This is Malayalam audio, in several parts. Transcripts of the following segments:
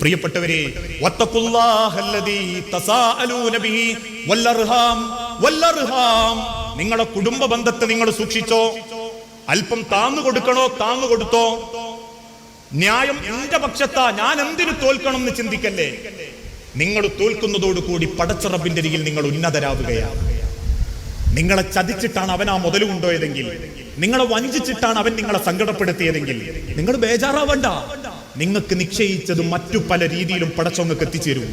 പ്രിയപ്പെട്ടവരെ നിങ്ങളുടെ കുടുംബ ബന്ധത്തെ നിങ്ങൾ സൂക്ഷിച്ചോ? അല്പം താന്നു കൊടുക്കണോ താന്നു കൊടുത്തോ? ന്യായം എന്റെ പക്ഷത്താ ഞാൻ എന്തിനു തോൽക്കണം എന്ന് ചിന്തിക്കല്ലേ? നിങ്ങൾ തോൽക്കുന്നതോടുകൂടി പടച്ചറബിന്റെ അരികിൽ നിങ്ങൾ ഉന്നതരാവുകയാണ്. നിങ്ങളെ ചതിച്ചിട്ടാണ് അവൻ ആ മുതൽ കൊണ്ടുപോയതെങ്കിൽ നിങ്ങളെ വഞ്ചിച്ചിട്ടാണ് അവൻ നിങ്ങളെ സങ്കടപ്പെടുത്തിയതെങ്കിൽ നിങ്ങൾ ബേജാറാവണ്ട. നിങ്ങൾക്ക് നിശ്ചയിച്ചത് മറ്റു പല രീതിയിലും പടച്ചോങ്ങൾക്ക് എത്തിച്ചേരും.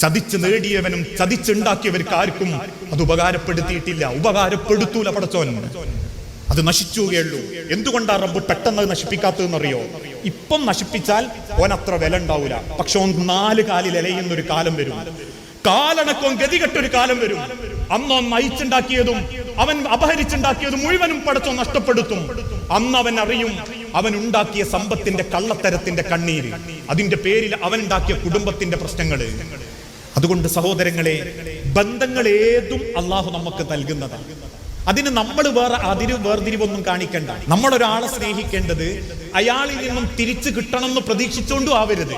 ചതിച്ച് നേടിയവനും ചതിച്ചുണ്ടാക്കിയവർക്ക് ആർക്കും അത് ഉപകാരപ്പെടുത്തിയിട്ടില്ല. ഉപകാരപ്പെടുത്തൂല പടച്ചോൻ അത് നശിച്ചുകയുള്ളൂ. എന്തുകൊണ്ടാ റബ്ബ് പെട്ടെന്ന് അത് നശിപ്പിക്കാത്തതെന്നറിയോ? ഇപ്പം നശിപ്പിച്ചാൽ ഓൻ അത്ര വില ഉണ്ടാവൂല. പക്ഷെ ഓൻ നാല് കാലിൽ ഇലയുന്ന ഒരു കാലം വരും. കാലണക്കോൻ ഗതികെട്ടൊരു കാലം വരും. അന്ന് അവൻ നയിച്ചുണ്ടാക്കിയതും അവൻ അപഹരിച്ചുണ്ടാക്കിയതും മുഴുവനും പടച്ചോ നഷ്ടപ്പെടുത്തും. അന്ന് അവൻ അറിയും അവൻ ഉണ്ടാക്കിയ സമ്പത്തിന്റെ കള്ളത്തരത്തിന്റെ കണ്ണീര്. അതിന്റെ പേരിൽ അവൻ ഉണ്ടാക്കിയ കുടുംബത്തിന്റെ പ്രശ്നങ്ങൾ അതുകൊണ്ട് സഹോദരങ്ങളെ ബന്ധങ്ങൾ ഏതും അള്ളാഹു നമുക്ക് നൽകുന്നതാണ് അതിന് നമ്മൾ വേറെ അതിര് വേർതിരിവൊന്നും കാണിക്കണ്ട. നമ്മൾ ഒരാളെ സ്നേഹിക്കേണ്ടത് അയാളിൽ നിന്നും തിരിച്ചു കിട്ടണമെന്ന് പ്രതീക്ഷിച്ചുകൊണ്ടും ആവരുത്.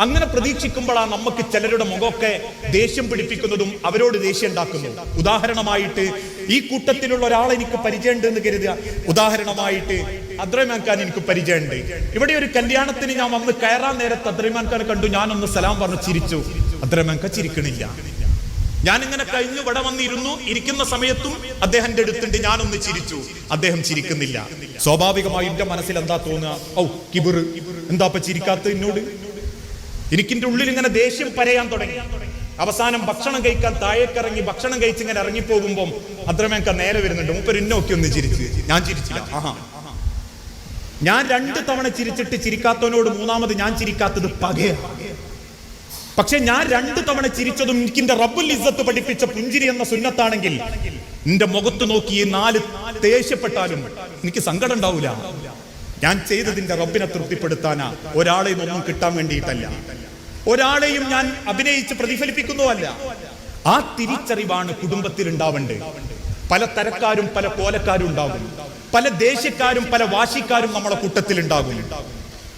അങ്ങനെ പ്രതീക്ഷിക്കുമ്പോഴാണ് നമുക്ക് ചിലരുടെ മുഖമൊക്കെ ദേഷ്യം പിടിപ്പിക്കുന്നതും അവരോട് ദേഷ്യം ഉണ്ടാക്കുന്നു ഉദാഹരണമായിട്ട് ഈ കൂട്ടത്തിലുള്ള ഒരാൾ എനിക്ക് പരിചയമുണ്ട് എന്ന് കരുതുക. ഉദാഹരണമായിട്ട് അദ്രമാൻ ഖാൻ എനിക്ക് പരിചയമുണ്ട്. ഇവിടെ ഒരു കല്യാണത്തിന് ഞാൻ വന്ന് കയറാൻ നേരത്ത് അദ്രമാൻ ഖാൻ കണ്ടു. ഞാനൊന്ന് സലാം പറഞ്ഞു ചിരിച്ചു. അദ്രമാൻ ഖാൻ ചിരിക്കണില്ല. ഞാനിങ്ങനെ കഴിഞ്ഞു ഇവിടെ വന്നിരുന്നു ഇരിക്കുന്ന സമയത്തും അദ്ദേഹത്തിന്റെ അടുത്തുണ്ട്. ഞാനൊന്ന് ചിരിച്ചു. അദ്ദേഹം ചിരിക്കുന്നില്ല. സ്വാഭാവികമായി എന്റെ മനസ്സിൽ എന്താ തോന്നുക? ഔ കിബിർ. എന്താ അപ്പൊ ചിരിക്കാത്ത എന്നോട്? എനിക്കിന്റെ ഉള്ളിൽ ഇങ്ങനെ ദേഷ്യം പരയാൻ തുടങ്ങി. അവസാനം ഭക്ഷണം കഴിക്കാൻ താഴേക്കിറങ്ങി ഭക്ഷണം കഴിച്ച് ഇങ്ങനെ ഇറങ്ങിപ്പോകുമ്പോൾ അത്രമേക്ക നേരെ വരുന്നുണ്ട്. മൂപ്പർ ഇന്നൊക്കെ ഒന്ന് ചിരിച്ചു. ഞാൻ ചിരിച്ചില്ല. ആഹാ. ഞാൻ രണ്ട് തവണ ചിരിച്ചിട്ട് ചിരിക്കാത്തവനോട് മൂന്നാമത് ഞാൻ ചിരിക്കാത്തത് പകയ. പക്ഷെ ഞാൻ രണ്ട് തവണ ചിരിച്ചതും എനിക്കിന്റെ റബ്ബുൽ ഇസ്സത്ത് പഠിപ്പിച്ച പുഞ്ചിരി എന്ന സുന്നത്താണെങ്കിൽ നിന്റെ മുഖത്ത് നോക്കി നാല് ദേഷ്യപ്പെട്ടാലും എനിക്ക് സങ്കടം ഉണ്ടാവില്ല ഞാൻ ചെയ്തതിന്റെ റബ്ബിനെ തൃപ്തിപ്പെടുത്താനാ ഒരാളെയും ഒന്നും കിട്ടാൻ വേണ്ടിയിട്ടല്ല. ഒരാളെയും ഞാൻ അഭിനയിച്ച് പ്രതിഫലിപ്പിക്കുന്നുവല്ല ആ തിരിച്ചറിവാണ് കുടുംബത്തിൽ ഉണ്ടാവേണ്ടത് പല തരക്കാരും പല കോലക്കാരും ഉണ്ടാകും പല ദേശക്കാരും പല വാശിക്കാരും നമ്മളെ കൂട്ടത്തിൽ ഉണ്ടാകും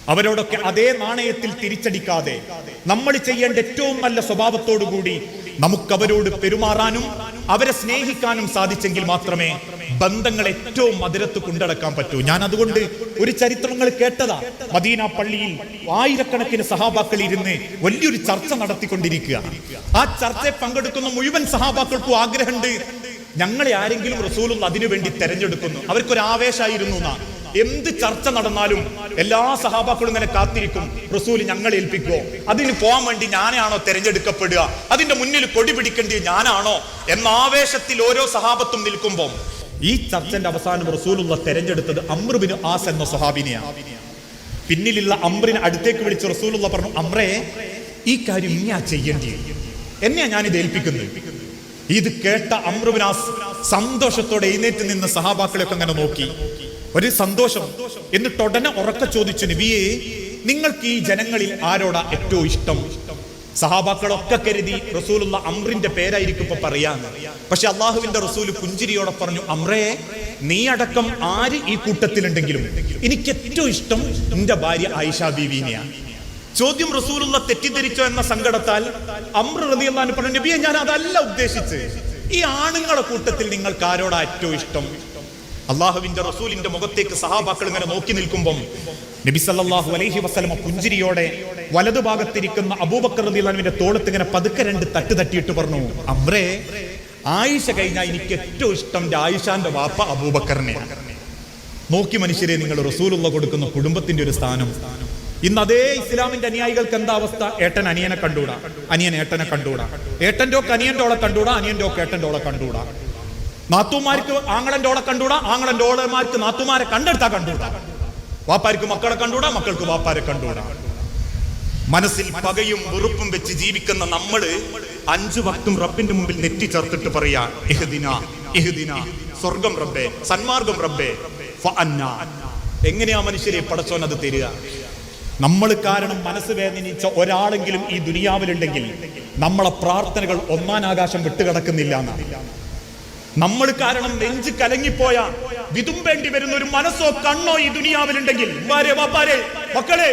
അവരോടൊക്കെ അതേ നാണയത്തിൽ തിരിച്ചടിക്കാതെ നമ്മൾ ചെയ്യേണ്ട ഏറ്റവും നല്ല സ്വഭാവത്തോടുകൂടി നമുക്ക് അവരോട് പെരുമാറാനും അവരെ സ്നേഹിക്കാനും സാധിച്ചെങ്കിൽ മാത്രമേ ബന്ധങ്ങൾ ഏറ്റവും മധുരത്ത് കൊണ്ടടക്കാൻ പറ്റൂ. ഞാൻ അതുകൊണ്ട് ഒരു ചരിത്രങ്ങൾ കേട്ടതാ. മദീന പള്ളിയിൽ ആയിരക്കണക്കിന് സഹാബാക്കൾ ഇരുന്ന് വലിയൊരു ചർച്ച നടത്തിക്കൊണ്ടിരിക്കുക. ആ ചർച്ചയിൽ പങ്കെടുക്കുന്ന മുഴുവൻ സഹാബാക്കൾക്കും ആഗ്രഹമുണ്ട്. ഞങ്ങളെ ആരെങ്കിലും റസൂലും അതിനു വേണ്ടി തെരഞ്ഞെടുക്കുന്നു. അവർക്കൊരു ആവേശമായിരുന്നു എന്നാ. എന്ത് ചർച്ച നടന്നാലും എല്ലാ സഹാബാക്കളും ഇങ്ങനെ കാത്തിരിക്കും. റസൂൽ ഞങ്ങൾ ഏൽപ്പിക്കുമോ അതിന് പോകാൻ വേണ്ടി ഞാനാണോ തിരഞ്ഞെടുക്കപ്പെടുക? അതിന്റെ മുന്നിൽ കൊടി പിടിക്കേണ്ടി ഞാനാണോ? എന്ന ആവേശത്തിൽ ഓരോ സഹാബത്തും നിൽക്കുമ്പോൾ ഈ ചർച്ചന്റെ അവസാനം റസൂലുള്ള തെരഞ്ഞെടുത്തത് അമ്രുബിന് ആസ് എന്ന സ്വഹാബിനെയാണ് പിന്നിലുള്ള അമ്രിനെ അടുത്തേക്ക് വിളിച്ച് റസൂലുള്ള പറഞ്ഞു അമ്രേ ഈ കാര്യം ഇനിയാ ചെയ്യേണ്ടി. എന്നെയാ ഞാനിത് ഏൽപ്പിക്കുന്നത്? ഇത് കേട്ട അമ്രുബിനാസ് സന്തോഷത്തോടെ എഴുന്നേറ്റ് നിന്ന് സഹാബാക്കളെയൊക്കെ അങ്ങനെ നോക്കി. ഒരു സന്തോഷം എന്നിട്ട് ഉടനെ ഉറക്ക ചോദിച്ചു നബിയെ നിങ്ങൾക്ക് ഈ ജനങ്ങളിൽ ആരോടാ ഏറ്റവും ഇഷ്ടം? സഹാബാക്കളൊക്കെ കരുതി റസൂലുള്ള അമ്രിന്റെ പേരായിരിക്കും ഇപ്പൊ പറയാ പക്ഷെ അള്ളാഹുവിന്റെ റസൂൽ പുഞ്ചിരിയോടെ പറഞ്ഞു അമ്രയെ നീ അടക്കം ആര് ഈ കൂട്ടത്തിലുണ്ടെങ്കിലും എനിക്ക് ഏറ്റവും ഇഷ്ടം നിന്റെ ഭാര്യ ആയിഷ ബീവിനെയാണ് ചോദ്യം റസൂലുള്ള തെറ്റിദ്ധരിച്ചോ എന്ന സങ്കടത്താൽ അമ്ര പറഞ്ഞു നബിയെ ഞാൻ അതല്ല ഉദ്ദേശിച്ച് ഈ ആണുങ്ങളെ കൂട്ടത്തിൽ നിങ്ങൾക്ക് ആരോടാ ഏറ്റവും ഇഷ്ടം? അള്ളാഹുവിന്റെ റസൂലിന്റെ മുഖത്തേക്ക് സഹാബാക്കൾ ഇങ്ങനെ നോക്കി നിൽക്കുമ്പോൾ നബി സല്ലല്ലാഹു അലൈഹി വസ്ലമ പുഞ്ചിരിയോടെ വലതുഭാഗത്തിരിക്കുന്ന അബൂബക്കർ അബൂബക്കറിന്റെ തോളത്ത് ഇങ്ങനെ പതുക്കെ രണ്ട് തട്ട് തട്ടിയിട്ട് പറഞ്ഞു അമ്രേ ആയിഷ കഴിഞ്ഞാൽ എനിക്ക് ഏറ്റവും ഇഷ്ടം ആയിഷാന്റെ വാപ്പ അബൂബക്കറിനെ. നോക്കി മനുഷ്യരെ നിങ്ങൾ റസൂലുള്ള കൊടുക്കുന്ന കുടുംബത്തിന്റെ ഒരു സ്ഥാനം. ഇന്ന് അതേ ഇസ്ലാമിന്റെ അനുയായികൾക്ക് എന്താ അവസ്ഥ? ഏട്ടൻ അനിയനെ കണ്ടൂടാ അനിയൻ ഏട്ടനെ കണ്ടൂടാ ഏട്ടന്റെ ഒക്കെ അനിയന്റെ ഓളെ കണ്ടൂടാ അനിയന്റെ ഒക്കെ ഏട്ടന്റെ ഓളെ കണ്ടൂടാ നാത്തുമാർക്ക് ആങ്ങളന്റെ ഓളെ കണ്ടൂടാ ആങ്ങളന്റെ ഓളമാർക്ക് നാത്തുമാരെ കണ്ടെടുത്താ കണ്ടൂടാ വാപ്പാർക്ക് മക്കളെ കണ്ടൂടാ മക്കൾക്ക് വാപ്പാരെ കണ്ടൂടാ മനസ്സിൽ പകയും വെറുപ്പും വെച്ച് ജീവിക്കുന്ന നമ്മൾ അഞ്ചു വക്തും റബ്ബിന്റെ മുമ്പിൽ നെറ്റി ചേർത്തിട്ട് പറയാ സ്വർഗം റബ്ബേ സന്മാർഗം റബ്ബേ. എങ്ങനെയാ മനുഷ്യരെ പടച്ചോൻ അത് തരിക? നമ്മൾ കാരണം മനസ്സ് വേദനിച്ച ഒരാളെങ്കിലും ഈ ദുനിയാവിലുണ്ടെങ്കിൽ നമ്മളെ പ്രാർത്ഥനകൾ ഒന്നാൻ ആകാശം വിട്ടുകിടക്കുന്നില്ല എന്നാണ്. നമ്മൾ കാരണം നെഞ്ച് കലങ്ങിപ്പോയ. വിതുമ്പേണ്ടി വരുന്ന ഒരു മനസ്സോ കണ്ണോ ഈ ദുനിയാവിലുണ്ടെങ്കിൽ മക്കളെ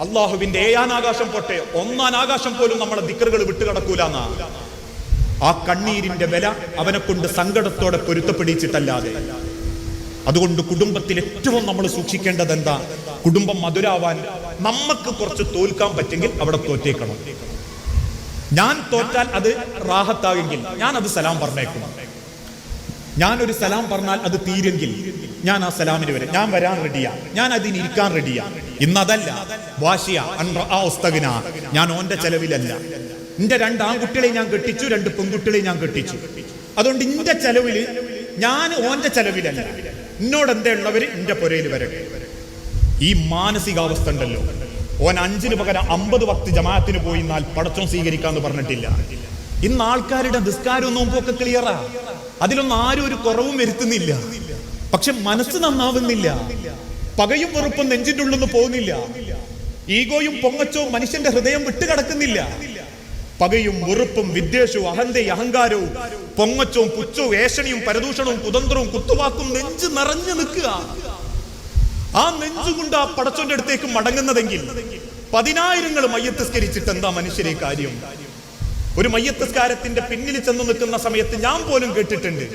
അള്ളാഹുവിന്റെ ആകാശം പോട്ടെ. ഒന്നാം ആകാശം പോലും നമ്മളെ ദിക്കറുകൾ വിട്ടുകിടക്കൂലെന്നാ ആ കണ്ണീരിന്റെ വില അവനെ കൊണ്ട് സങ്കടത്തോടെ പൊരുത്തപ്പെടിച്ചിട്ടല്ലാതെ. അതുകൊണ്ട് കുടുംബത്തിൽ ഏറ്റവും നമ്മൾ സൂക്ഷിക്കേണ്ടത് എന്താ കുടുംബം മധുരാവാൻ നമുക്ക് കുറച്ച് തോൽക്കാൻ പറ്റെങ്കിൽ അവിടെ തോറ്റേക്കണം. ഞാൻ തോറ്റാൽ അത് റാഹത്താകെങ്കിൽ ഞാൻ അത് സലാം പറഞ്ഞേക്കും. ഒരു സലാം പറഞ്ഞാൽ അത് തീരെങ്കിൽ ഞാൻ ആ സലാമിന് വരും. ഞാൻ വരാൻ റെഡിയാ ഞാൻ അതിന് ഇരിക്കാൻ റെഡിയാ ഇന്നതല്ല. വാശിയ. ആ ഉസ്തകന ഞാൻ ഓന്റെ ചെലവിലല്ല. എന്റെ രണ്ട് ആൺകുട്ടികളെ ഞാൻ കെട്ടിച്ചു രണ്ട് പെൺകുട്ടികളെ ഞാൻ കെട്ടിച്ചു. അതുകൊണ്ട് ഇന്റെ ചെലവിൽ ഞാൻ ഓന്റെ ചെലവിലല്ല. എന്നോട് എന്തേ ഉള്ളവര്? എന്റെ പുരയിൽ വരട്ടെ. ഈ മാനസികാവസ്ഥ ഉണ്ടല്ലോ. ഓൻ അഞ്ചിന് പകരം അമ്പത് വക്ത് ജമാഅത്തിന് പോയി എന്നാൽ പടച്ചോൻ സ്വീകരിക്കാന്ന് പറഞ്ഞിട്ടില്ല. ഇന്ന് ആൾക്കാരുടെ നിസ്കാരവും നോമ്പൊക്കെ ക്ലിയറാ അതിലൊന്നും ആരും ഒരു കുറവും വരുത്തുന്നില്ല. പക്ഷെ മനസ്സ് നന്നാവുന്നില്ല. പകയും വെറുപ്പും നെഞ്ചിന്റെ ഉള്ളിൽ നിന്ന് പോകുന്നില്ല. ഈഗോയും പൊങ്ങച്ചവും മനുഷ്യന്റെ ഹൃദയം വിട്ടുകിടക്കുന്നില്ല. പകയും വെറുപ്പും വിദ്വേഷവും അഹന്തയും അഹങ്കാരവും പൊങ്ങച്ചവും പുച്ഛവും ഏഷണിയും പരദൂഷണവും കുതന്ത്രവും കുത്തുവാക്കും നെഞ്ച് നിറഞ്ഞു നിൽക്കുക. ആ നെഞ്ചുകൊണ്ട് ആ പടച്ചോന്റെ അടുത്തേക്ക് മടങ്ങുന്നതെങ്കിൽ പതിനായിരങ്ങൾ മയ്യത്തസ്കരിച്ചിട്ട് എന്താ മനുഷ്യരെ കാര്യം? ഒരു മയ്യത്തസ്കാരത്തിന്റെ പിന്നിൽ ചെന്ന് നിൽക്കുന്ന സമയത്ത് ഞാൻ പോലും കേട്ടിട്ടുണ്ട്.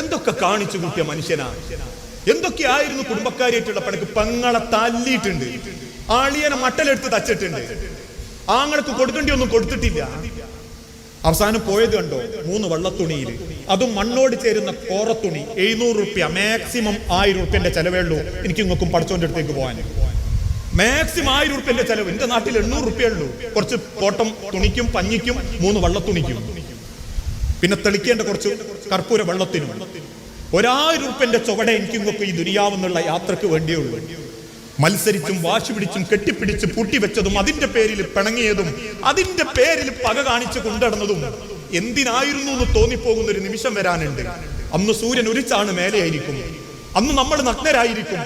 എന്തൊക്കെ കാണിച്ചു കൂട്ടിയ മനുഷ്യനാ? എന്തൊക്കെയായിരുന്നു കുടുംബക്കാരിയായിട്ടുള്ള പണിക്ക് പെങ്ങളെ തല്ലിയിട്ടുണ്ട്. ആളിയനെ മട്ടലെടുത്ത് തച്ചിട്ടുണ്ട്. ആങ്ങൾക്ക് കൊടുക്കേണ്ടി ഒന്നും കൊടുത്തിട്ടില്ല. അവസാനം പോയത് കണ്ടോ? മൂന്ന് വള്ളത്തുണിയിൽ അതും മണ്ണോട് ചേരുന്ന കോറത്തുണി. എഴുന്നൂറ് റുപ്യ. മാക്സിമം ആയിരം റുപ്യന്റെ ചെലവേ ഉള്ളൂ എനിക്ക് ഇങ്ങക്കും പഠിച്ചോന്റെ അടുത്തേക്ക് പോകാൻ മാക്സിമം ആയിരം റുപ്യന്റെ ചെലവ്. എന്റെ നാട്ടിൽ എണ്ണൂറ് റുപ്യ ഉള്ളൂ. കുറച്ച് കോട്ടം തുണിക്കും പഞ്ഞിക്കും മൂന്ന് വള്ളത്തുണിക്കും. പിന്നെ തെളിക്കേണ്ട കുറച്ച് കർപ്പൂര വെള്ളത്തിനും. ഒരായിരം റുപ്യന്റെ ചുവടെ എനിക്ക് ഇങ്ങൊക്കെ ഈ ദുനിയാവെന്നുള്ള യാത്രയ്ക്ക് വേണ്ടിയേ ഉള്ളൂ. മത്സരിച്ചും വാശി പിടിച്ചും കെട്ടിപ്പിടിച്ച് പൂട്ടിവെച്ചതും അതിന്റെ പേരിൽ പിണങ്ങിയതും അതിന്റെ പേരിൽ പക കാണിച്ചു കൊണ്ടിടുന്നതും എന്തിനായിരുന്നു എന്ന് തോന്നിപ്പോകുന്ന ഒരു നിമിഷം വരാനുണ്ട്. അന്ന് സൂര്യൻ ഉരിച്ചാണ് മേലെയായിരിക്കും. അന്ന് നമ്മൾ നഗ്നരായിരിക്കും.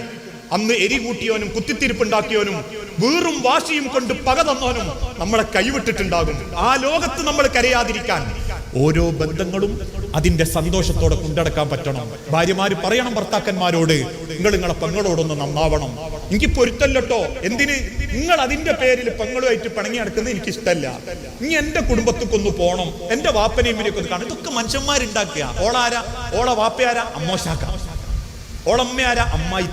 അന്ന് എരി കൂട്ടിയവനും കുത്തിത്തിരിപ്പുണ്ടാക്കിയവനും വീറും വാശിയും കൊണ്ട് പക തന്നവനും നമ്മളെ കൈവിട്ടിട്ടുണ്ടാകും. ആ ലോകത്ത് നമ്മൾ കരയാതിരിക്കാൻ ഓരോ ബന്ധങ്ങളും അതിന്റെ സന്തോഷത്തോടെ കൊണ്ടടക്കാൻ പറ്റണം. ഭാര്യമാര് പറയണം ഭർത്താക്കന്മാരോട് നിങ്ങൾ നിങ്ങളെ പെങ്ങളോടൊന്ന് നന്നാവണം. എനിക്ക് പൊരുത്തല്ലട്ടോ എന്തിന്? നിങ്ങൾ അതിന്റെ പേരിൽ പെങ്ങളുമായിട്ട് പിണങ്ങി നടക്കുന്നത് എനിക്ക് ഇഷ്ടമല്ല ഇനി എന്റെ കുടുംബത്തേക്കൊന്ന് പോണം. എന്റെ വാപ്പനെയും ഇവരെയൊക്കെ ഒന്ന് കാണും ഇതൊക്കെ മനുഷ്യന്മാരുണ്ടാക്കുക. ഓളാരാ? ഓള വാപ്പയാരാ? അമ്മോശാക്ക. ഓളമ്മയാരാ അമ്മായി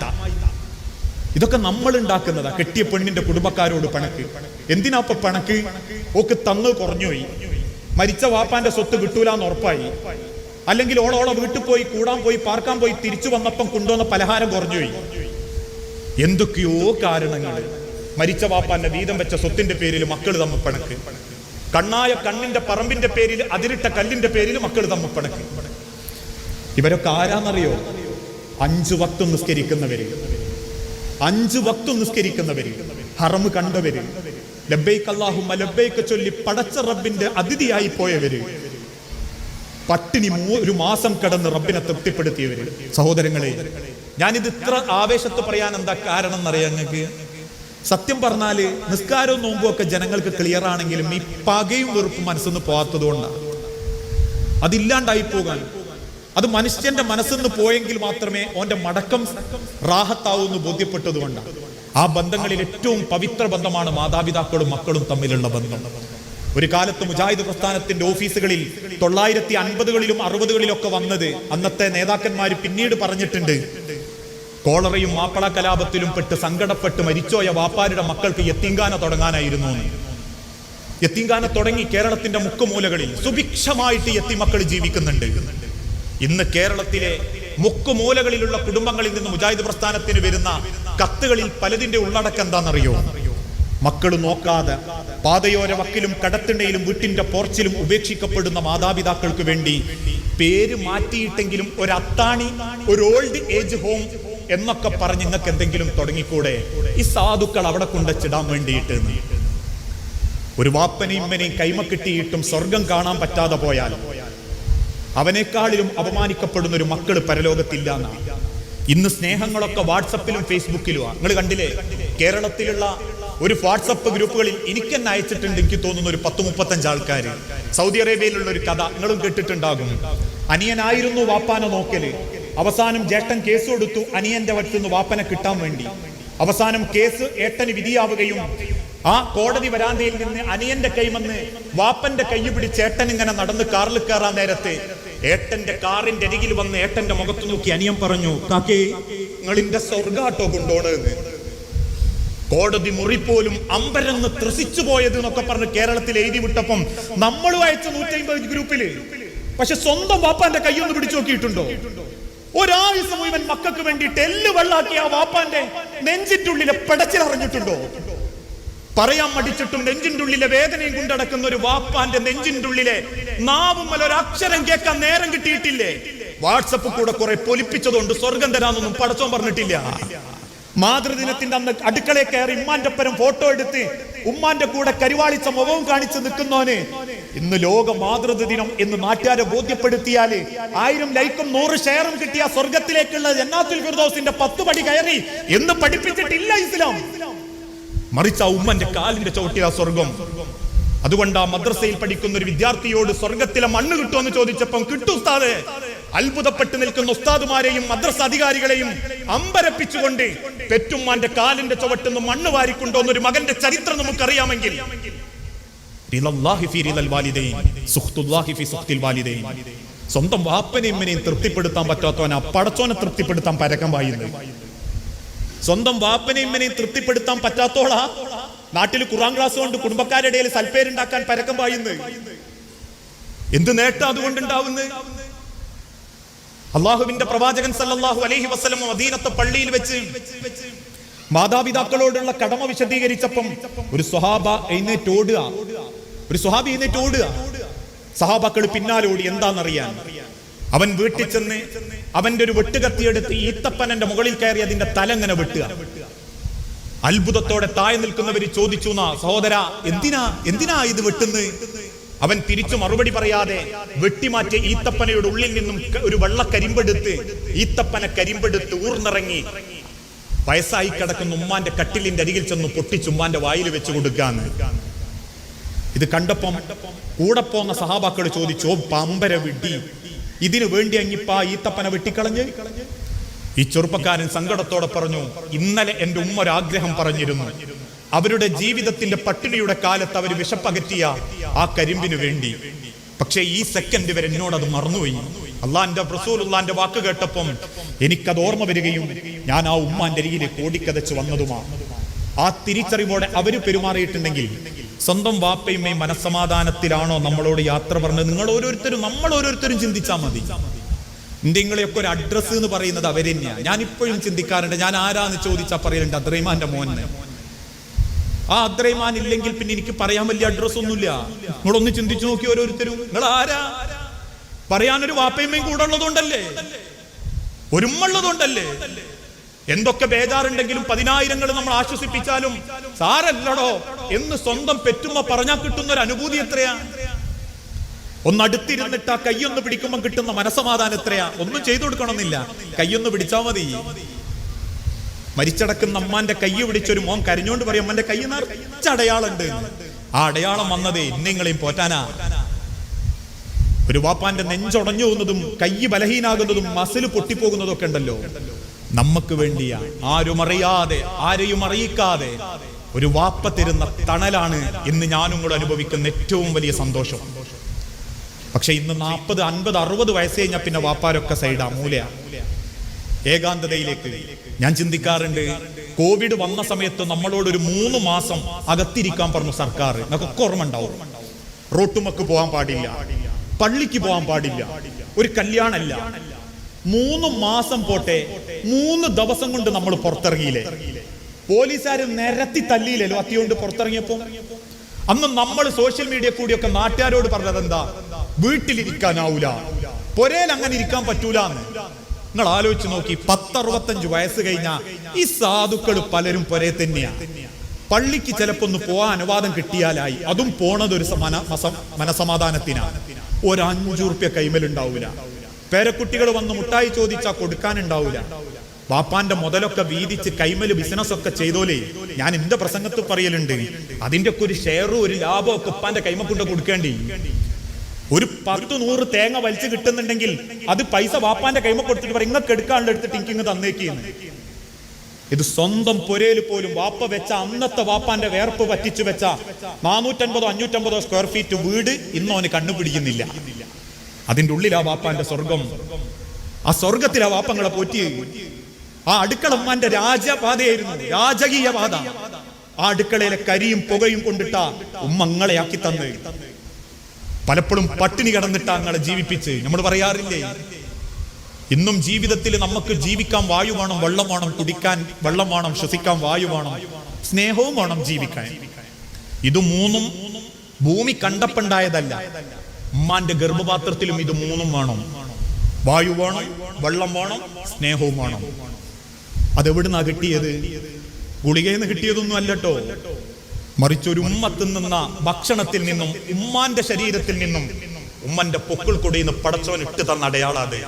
ഇതൊക്കെ നമ്മൾ ഉണ്ടാക്കുന്നതാ കെട്ടിയ പെണ്ണിന്റെ കുടുംബക്കാരോട് പണക്ക്. എന്തിനാ ഇപ്പൊ പണക്ക്? ഓക്ക് തന്ന് കുറഞ്ഞുപോയി. മരിച്ച വാപ്പാന്റെ സ്വത്ത് കിട്ടൂലെന്ന് ഉറപ്പായി. അല്ലെങ്കിൽ ഓളോളെ വീട്ടിൽ പോയി കൂടാൻ പോയി പാർക്കാൻ പോയി തിരിച്ചു വന്നപ്പം കൊണ്ടുവന്ന പലഹാരം കുറഞ്ഞുപോയി എന്തൊക്കെയോ കാരണങ്ങൾ മരിച്ച വാപ്പാന്റെ വീതം വെച്ച സ്വത്തിന്റെ പേരിൽ മക്കൾ തമ്മിൽ കണ്ണായ കണ്ണിന്റെ പറമ്പിന്റെ പേരിൽ അതിരിട്ട കല്ലിന്റെ പേരിൽ മക്കൾ തമ്മിൽ പണക്ക്. ഇവരൊക്കെ ആരാന്നറിയോ? അഞ്ചു വക്തും നിസ്കരിക്കുന്നവര്. അഞ്ചു വക്തും നിസ്കരിക്കുന്നവര്. ഹറമ് കണ്ടവര്. ചൊല്ലി പടച്ച റബ്ബിന്റെ അതിഥിയായി പോയവര്. പട്ടിണി ഒരു മാസം കടന്ന് റബ്ബിനെ തൃപ്തിപ്പെടുത്തിയവര്. സഹോദരങ്ങളെ ഞാനിത് ഇത്ര ആവേശത്ത് പറയാൻ എന്താ കാരണം എന്നറിയാം നിങ്ങൾക്ക് സത്യം പറഞ്ഞാൽ നിസ്കാരവും നോമ്പും ഒക്കെ ജനങ്ങൾക്ക് ക്ലിയർ ആണെങ്കിലും ഈ പകയും വെറുപ്പും മനസ്സൊന്ന് പോകാത്തത് കൊണ്ടാണ് അതില്ലാണ്ടായി പോകാൻ. അത് മനുഷ്യന്റെ മനസ്സിന്ന് പോയെങ്കിൽ മാത്രമേ ഓന്റെ മടക്കം റാഹത്താവൂ എന്ന് ബോധ്യപ്പെട്ടതുകൊണ്ടാണ് ആ ബന്ധങ്ങളിൽ ഏറ്റവും പവിത്ര ബന്ധമാണ് മാതാപിതാക്കളും മക്കളും തമ്മിലുള്ള ബന്ധം. ഒരു കാലത്ത് മുജാഹിദ് പ്രസ്ഥാനത്തിന്റെ ഓഫീസുകളിൽ തൊള്ളായിരത്തി അൻപതുകളിലും അറുപതുകളിലൊക്കെ വന്നത് അന്നത്തെ നേതാക്കന്മാർ പിന്നീട് പറഞ്ഞിട്ടുണ്ട് കോളറയും മാപ്പള കലാപത്തിലും പെട്ട് സങ്കടപ്പെട്ട് മരിച്ചോയ വാപ്പാരുടെ മക്കൾക്ക് യത്തിങ്കാന തുടങ്ങാനായിരുന്നു യത്തീങ്കാന തുടങ്ങി കേരളത്തിന്റെ മുക്കുമൂലകളിൽ സുഭിക്ഷമായിട്ട് യത്തിമക്കൾ ജീവിക്കുന്നുണ്ട്. ഇന്ന് കേരളത്തിലെ മുക്കുമൂലകളിലുള്ള കുടുംബങ്ങളിൽ നിന്ന് മുജാഹിദ് പ്രസ്ഥാനത്തിന് വരുന്ന കത്തുകളിൽ പലതിന്റെ ഉള്ളടക്കം എന്താണെന്നറിയോ? മക്കൾ നോക്കാതെ പാതയോര വക്കിലും കടത്തിണ്ടയിലും വീട്ടിന്റെ പോർച്ചിലും ഉപേക്ഷിക്കപ്പെടുന്ന മാതാപിതാക്കൾക്ക് വേണ്ടി പേര് മാറ്റിയിട്ടെങ്കിലും ഒരു അത്താണി ഒരു ഓൾഡ് ഏജ് ഹോം എന്നൊക്കെ പറഞ്ഞ് നിങ്ങൾക്ക് എന്തെങ്കിലും തുടങ്ങിക്കൂടെ? ഈ സാധുക്കൾ അവിടെ കൊണ്ടുവച്ചിടാൻ വേണ്ടിയിട്ട്. ഒരു വാപ്പനെയും ഇമ്മനെയും കൈമ കിട്ടിയിട്ടും സ്വർഗം കാണാൻ പറ്റാതെ പോയാൽ അവനേക്കാളിലും അപമാനിക്കപ്പെടുന്ന ഒരു മക്കൾ പരലോകത്തില്ല എന്നാണ്. ഇന്ന് സ്നേഹങ്ങളൊക്കെ വാട്സപ്പിലും ഫേസ്ബുക്കിലുമാണ്. നിങ്ങൾ കണ്ടില്ലേ? കേരളത്തിലുള്ള ഒരു വാട്സപ്പ് ഗ്രൂപ്പുകളിൽ എനിക്ക് തന്നെ അയച്ചിട്ടുണ്ട് എനിക്ക് തോന്നുന്ന ഒരു പത്ത് മുപ്പത്തഞ്ച് ആൾക്കാർ സൗദി അറേബ്യയിലുള്ള ഒരു കഥ നിങ്ങളും കേട്ടിട്ടുണ്ടാകും. അനിയനായിരുന്നു വാപ്പാനെ നോക്കൽ. അവസാനം ജേട്ടൻ കേസ് കൊടുത്തു അനിയന്റെ വറ്റുനിന്ന് വാപ്പനെ കിട്ടാൻ വേണ്ടി. അവസാനം കേസ് ഏട്ടന് വിധിയാവുകയും ആ കോടതി വരാന്തയിൽ നിന്ന് അനിയന്റെ കൈമന്ന് വാപ്പന്റെ കൈ പിടിച്ച് ഏട്ടൻ ഇങ്ങനെ നടന്ന് കാറിൽ കയറാൻ നേരത്തെ ഏട്ടന്റെ കാറിന്റെ അരികിൽ വന്ന് ഏട്ടന്റെ മുഖത്ത് നോക്കി അനിയൻ പറഞ്ഞു കാക്കേ നിങ്ങളിന്റെ സ്വർഗാട്ടോ കൊണ്ടോണെന്ന് കോടതി മുറി പോലും അമ്പരന്ന് ത്രസിച്ചു പോയത് എന്നൊക്കെ പറഞ്ഞ് കേരളത്തിൽ എഴുതി വിട്ടപ്പം നമ്മൾ വായിച്ച നൂറ്റി അമ്പത് ഗ്രൂപ്പിൽ പക്ഷെ സ്വന്തം വാപ്പാന്റെ കൈയൊന്ന് പിടിച്ചു നോക്കിയിട്ടുണ്ടോ? ഒരാഴ്ച മുഴുവൻ മക്കൾക്ക് വേണ്ടിയിട്ട് എല്ല് വെള്ളാക്കി ആ വാപ്പാന്റെ നെഞ്ചിറ്റുള്ളിലെ പെടച്ചിലറിഞ്ഞിട്ടുണ്ടോ പറയാൻ മടിച്ചിട്ടും നെഞ്ചിന്റെ ഉള്ളിലെ വേദനയും കൊണ്ടടക്കുന്ന ഒരു വാപ്പാന്റെ നെഞ്ചിന്റെ ഉള്ളിലെ നാവുമ്മൽ ഒരു അക്ഷരം കേൾക്കാൻ നേരം കിട്ടിയിട്ടില്ലേ? വാട്സപ്പ് കൂടെ കുറെ പൊലിപ്പിച്ചതുകൊണ്ട് സ്വർഗം തരാന്നൊന്നും പടച്ചോൻ പറഞ്ഞിട്ടില്ല. മാതൃദിനത്തിന്റെ അന്ന് അടുക്കളയിൽ കയറി ഉമ്മാന്റെ പരം ഫോട്ടോ എടുത്ത് ഉമ്മാന്റെ കൂടെ കരിവാളിച്ച മുഖവും കാണിച്ച് നിൽക്കുന്നോന് ഇന്ന് ലോക മാതൃദിനം എന്ന് നാട്ടുകാരെ ബോധ്യപ്പെടുത്തിയാൽ ആയിരം ലൈക്കും നൂറ് ഷെയറും കിട്ടിയ സ്വർഗത്തിലേക്കുള്ള ജന്നാത്തുൽ ഫിർദൗസിന്റെ പത്ത് പടി കയറി എന്ന് പഠിപ്പിച്ചിട്ടില്ല ഇസ്ലാം. മറിച്ച് ആ ഉമ്മന്റെ കാലിന്റെ ചവിട്ടിയ സ്വർഗം. അതുകൊണ്ട് ആ മദ്രസയിൽ പഠിക്കുന്ന ഒരു വിദ്യാർത്ഥിയോട് സ്വർഗത്തിലെ മണ്ണ് കിട്ടുമെന്ന് ചോദിച്ചപ്പം കിട്ടും ഉസ്താദ്. അത്ഭുതപ്പെട്ട് നിൽക്കുന്ന ഉസ്താദുമാരെയും മദ്രസ അധികാരികളെയും അമ്പരപ്പിച്ചുകൊണ്ട് പെറ്റുമ്മാന്റെ കാലിന്റെ ചുവട്ടുന്ന് മണ്ണ് വാരിക്കൊണ്ടോന്ന് ഒരു മകന്റെ ചരിത്രം നമുക്കറിയാമെങ്കിൽ. സ്വന്തം വാപ്പനെയും തൃപ്തിപ്പെടുത്താൻ പറ്റാത്തവനാ പടച്ചോനെ തൃപ്തിപ്പെടുത്താൻ പരക്കം വായുന്നത്. സ്വന്തം വാപ്പനെയും ഇമ്മനെയും തൃപ്തിപ്പെടുത്താൻ പറ്റാത്തോളാ. നാട്ടിൽ ഖുറാൻ ക്ലാസ് കൊണ്ട് കുടുംബക്കാരുടെ ഇടയിൽ സൽപ്പേരുണ്ടാക്കാൻ പരക്കം പായുന്നു. എന്ത് നേട്ടം അതുകൊണ്ടുണ്ടാവുന്നു? അള്ളാഹുവിന്റെ പ്രവാചകൻ സല്ലാഹു അലൈഹി വസ്ലം അധീനത്തെ പള്ളിയിൽ വെച്ച് മാതാപിതാക്കളോടുള്ള കടമ വിശദീകരിച്ചപ്പം ഒരു സ്വഹാബ എഴുന്നേറ്റ് ഓടുക. ഒരു സ്വഹാബി എഴുന്നേറ്റ് ഓടുക. സഹാബാക്കൾ പിന്നാലോടി എന്താണെന്നറിയാൻ അവൻ വീട്ടിൽ ചെന്ന് അവന്റെ ഒരു വെട്ടുകത്തിയെടുത്ത് ഈത്തപ്പനന്റെ മുകളിൽ കയറി അതിന്റെ തല ഇങ്ങനെ വെട്ടുക. അത്ഭുതത്തോടെ താഴെ നിൽക്കുന്നവര് ചോദിച്ചു എന്നാ സഹോദര എന്തിനാ എന്തിനാ ഇത് വെട്ടുന്നത്? അവൻ തിരിച്ചു മറുപടി പറയാതെ വെട്ടിമാറ്റിയ ഈത്തപ്പനയുടെ ഉള്ളിൽ നിന്നും ഒരു വെള്ള കരിമ്പെടുത്ത് ഈത്തപ്പന കരിമ്പെടുത്ത് ഊർന്നിറങ്ങി. വയസ്സായി കിടക്കുന്ന ഉമ്മാന്റെ കട്ടിലിന്റെ അരികിൽ ചെന്ന് പൊട്ടിച്ച് ഉമ്മാന്റെ വായിൽ വെച്ച് കൊടുക്കാന്ന്. ഇത് കണ്ടപ്പം കൂടെ പോന്ന സഹാബാക്കൾ ചോദിച്ചു "ഓ പമ്പര വിഡ്ഢി ഇതിനു വേണ്ടി അങ്ങിപ്പാ ഈത്തപ്പന വെട്ടിക്കളഞ്ഞ്. ഈ ചെറുപ്പക്കാരൻ സങ്കടത്തോടെ പറഞ്ഞു ഇന്നലെ എന്റെ ഉമ്മ ഒരാഗ്രഹം പറഞ്ഞിരുന്നു. അവരുടെ ജീവിതത്തിന്റെ പട്ടിണിയുടെ കാലത്ത് അവർ വിശപ്പകറ്റിയ ആ കരിമ്പിനു വേണ്ടി. പക്ഷേ ഈ സെക്കൻഡ് വരെ എന്നോട് അത് മറന്നുപോയി. അള്ളാന്റെ റസൂലുള്ളാന്റെ വാക്ക് കേട്ടപ്പം എനിക്കത് ഓർമ്മ വരികയും ഞാൻ ആ ഉമ്മാന്റെ അരികിലേക്ക് ഓടിക്കതച്ച് വന്നതുമാണ് ആ തിരിച്ചറിവോടെ അവർ പെരുമാറിയിട്ടുണ്ടെങ്കിൽ സ്വന്തം വാപ്പയുമേ മനസ്സമാധാനത്തിലാണോ നമ്മളോട് യാത്ര പറഞ്ഞത്? നിങ്ങൾ ഓരോരുത്തരും നമ്മൾ ഓരോരുത്തരും ചിന്തിച്ചാൽ മതി. നിങ്ങളെയൊക്കെ ഒരു അഡ്രസ്സ് എന്ന് പറയുന്നത് അവർ തന്നെയാണ് ഞാൻ ഇപ്പോഴും ചിന്തിക്കാറുണ്ട്. ഞാൻ ആരാന്ന് ചോദിച്ചാൽ പറയലുണ്ട് അദ്രൈമാന്റെ മോനെ. ആ അദ്രൈമാൻ ഇല്ലെങ്കിൽ പിന്നെ എനിക്ക് പറയാൻ വലിയ അഡ്രസ് ഒന്നുമില്ല. നിങ്ങളൊന്ന് ചിന്തിച്ചു നോക്കി ഓരോരുത്തരും. നിങ്ങൾ ആരാ? പറയാനൊരു വാപ്പയമ്മയും കൂടെ ഉള്ളതുകൊണ്ടല്ലേ? ഒരുമുള്ളതുകൊണ്ടല്ലേ എന്തൊക്കെ ബേജാറുണ്ടെങ്കിലും പതിനായിരങ്ങൾ നമ്മൾ ആശ്വസിപ്പിച്ചാലും സാരല്ലടോ എന്ന് സ്വന്തം പെറ്റുമ്മ പറഞ്ഞാൽ കിട്ടുന്ന ഒരു അനുഭൂതി എത്രയാ? ഒന്ന് അടുത്തിരുന്നിട്ട് ആ കൈയൊന്ന് പിടിക്കുമ്പോൾ കിട്ടുന്ന മനസമാധാനം എത്രയാ? ഒന്നും ചെയ്തു കൊടുക്കണമെന്നില്ല. കൈയൊന്ന് പിടിച്ചാൽ മതി. മരിച്ചടക്കുന്ന അമ്മാന്റെ കൈ പിടിച്ചൊരു മോൻ കരഞ്ഞോണ്ട് പറയും അമ്മന്റെ കൈ നിറച്ച അടയാളുണ്ട് ആ അടയാളം വന്നതേ നിങ്ങളെയും പോറ്റാനാ. ഒരു വാപ്പാന്റെ നെഞ്ചൊടഞ്ഞു പോകുന്നതും കൈ ബലഹീനാകുന്നതും മസിൽ പൊട്ടിപ്പോകുന്നതും ഒക്കെ ഉണ്ടല്ലോ. നമുക്ക് വേണ്ടിയാ ആരും അറിയാതെ ആരെയും അറിയിക്കാതെ ഒരു വാപ്പ തരുന്ന തണലാണ് ഇന്ന് ഞാനും കൂടെ അനുഭവിക്കുന്ന ഏറ്റവും വലിയ സന്തോഷം. പക്ഷെ ഇന്ന് നാൽപ്പത് അൻപത് അറുപത് വയസ്സ് കഴിഞ്ഞാൽ പിന്നെ വാപ്പാരൊക്കെ സൈഡാ മൂലയാ. ഏകാന്തതയിലേക്ക് ഞാൻ ചിന്തിക്കാറുണ്ട് കോവിഡ് വന്ന സമയത്ത് നമ്മളോട് ഒരു മൂന്ന് മാസം അകത്തിരിക്കാൻ പറഞ്ഞു സർക്കാർ. എന്നൊക്കെ ഓർമ്മ ഉണ്ടാവും റോട്ടുമക്ക് പോകാൻ പാടില്ല പള്ളിക്ക് പോകാൻ പാടില്ല ഒരു കല്യാണമല്ല മൂന്ന് മാസം പോട്ടെ മൂന്ന് ദിവസം കൊണ്ട് നമ്മൾ പുറത്തിറങ്ങിയില്ലേ? പോലീസുകാർ നിരത്തി തല്ലിയില്ലല്ലോ അത്തിയോണ്ട് പുറത്തിറങ്ങിയപ്പോ? അന്ന് നമ്മൾ സോഷ്യൽ മീഡിയ കൂടിയൊക്കെ നാട്ടുകാരോട് പറഞ്ഞത് എന്താ? വീട്ടിലിരിക്കാനാവൂല. പൊരേൽ അങ്ങനെ ഇരിക്കാൻ പറ്റൂല നിങ്ങൾ ആലോചിച്ച് നോക്കി പത്തറുപത്തഞ്ച് വയസ്സ് കഴിഞ്ഞ ഈ സാധുക്കൾ പലരും പൊരേ തന്നെയാ. പള്ളിക്ക് ചിലപ്പോ ഒന്ന് പോവാൻ അനുവാദം കിട്ടിയാലായി. അതും പോണത് ഒരു മനസമാധാനത്തിനാണ് ഒരു അഞ്ചു റുപ്യ കൈമലുണ്ടാവൂല. പേരക്കുട്ടികൾ വന്ന് മുട്ടായി ചോദിച്ചാ കൊടുക്കാനുണ്ടാവില്ല വാപ്പാന്റെ മുതലൊക്കെ വീതിച്ച് കൈമൽ ബിസിനസ് ഒക്കെ ചെയ്തോലേ ഞാൻ എന്റെ പ്രസംഗത്തിൽ പറയലുണ്ട്. അതിന്റെ ഒക്കെ ഒരു ഷെയറും ഒരു ലാഭം ഒക്കെ ഉപ്പാന്റെ കൈമക്കുണ്ട കൊണ്ട് കൊടുക്കേണ്ടി. ഒരു പത്ത് നൂറ് തേങ്ങ വലിച്ചു കിട്ടുന്നുണ്ടെങ്കിൽ അത് പൈസ വാപ്പാന്റെ കൈമ കൊടുത്തിട്ട് പറയും ഇങ്ങക്ക് എടുക്കാണ്ട് എടുത്തിട്ട് എനിക്ക് ഇങ്ങ് തന്നേക്കുന്നു. ഇത് സ്വന്തം പുരയിൽ പോലും വാപ്പ വെച്ച അന്നത്തെ വാപ്പാന്റെ വേർപ്പ് പറ്റിച്ചു വെച്ച നാനൂറ്റൻപതോ അഞ്ഞൂറ്റമ്പതോ സ്ക്വയർ ഫീറ്റ് വീട് ഇന്നും അവന് കണ്ണുപിടിക്കുന്നില്ല. അതിന്റെ ഉള്ളിലാ വാപ്പാന്റെ സ്വർഗം. ആ സ്വർഗത്തിലാ വാപ്പങ്ങളെ പോറ്റി. ആ അടുക്കളമ്മന്റെ രാജപാതയായിരുന്നു. രാജകീയ പാത. ആ അടുക്കളയിലെ കരിയും പുകയും കൊണ്ടിട്ട ഉമ്മങ്ങളെ ആക്കി തന്ന്. പലപ്പോഴും പട്ടിണി കിടന്നിട്ടാ അങ്ങളെ ജീവിപ്പിച്ച്. നമ്മൾ പറയാറില്ലേ? ഇന്നും ജീവിതത്തിൽ നമുക്ക് ജീവിക്കാൻ വായു വേണം വെള്ളം വേണം കുടിക്കാൻ വെള്ളം വേണം ശ്വസിക്കാൻ വായു വേണം സ്നേഹവും വേണം ജീവിക്കാൻ. ഇത് മൂന്നും ഭൂമി കണ്ടപ്പുണ്ടായതല്ല. ഉമ്മാന്റെ ഗർഭപാത്രത്തിലും ഇത് മൂന്നും വേണം. വായു വേണം വെള്ളം വേണം സ്നേഹവും വേണം. അതെവിടുന്നാ കിട്ടിയത്? ഗുളികയിൽ നിന്ന് കിട്ടിയതൊന്നും അല്ലട്ടോ. മറിച്ചൊരു ഉമ്മ തിന്നുന്ന ഭക്ഷണത്തിൽ നിന്നും ഉമ്മാന്റെ ശരീരത്തിൽ നിന്നും ഉമ്മന്റെ പൊക്കിൾ കൊടിയിൽ നിന്ന് പടച്ചവൻ ഇട്ട് തന്ന അടയാളാതെ